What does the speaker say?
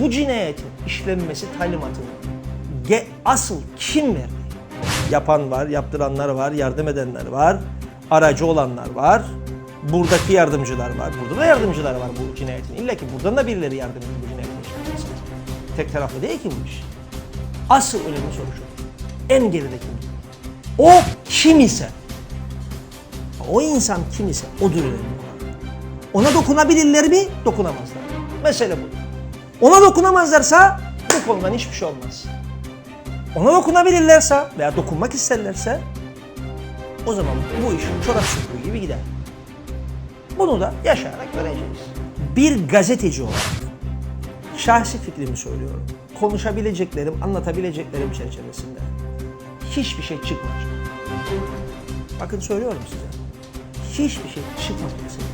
Bu cinayetin işlenmesi talimatını asıl kim verdi? Yapan var, yaptıranlar var, yardım edenler var, aracı olanlar var. Buradaki yardımcılar var. Burada da yardımcılar var bu cinayetin. İlla ki buradan da birileri yardım ediyor bu cinayetin işlenmesine. Tek taraflı değil ki bu iş. Asıl önemli soru şu. En geride kim? O kim ise, o insan kim ise odur önemli. Ona dokunabilirler mi? Dokunamazlar. Mesele bu. Ona dokunamazlarsa bu konudan hiçbir şey olmaz. Ona dokunabilirlerse veya dokunmak isterlerse o zaman bu iş çorap söküğü gibi gider. Bunu da yaşayarak göreceğiz. Bir gazeteci olarak şahsi fikrimi söylüyorum. Konuşabileceklerim, anlatabileceklerim çerçevesinde hiçbir şey çıkmayacak. Bakın söylüyorum size. Hiçbir şey çıkmayacak.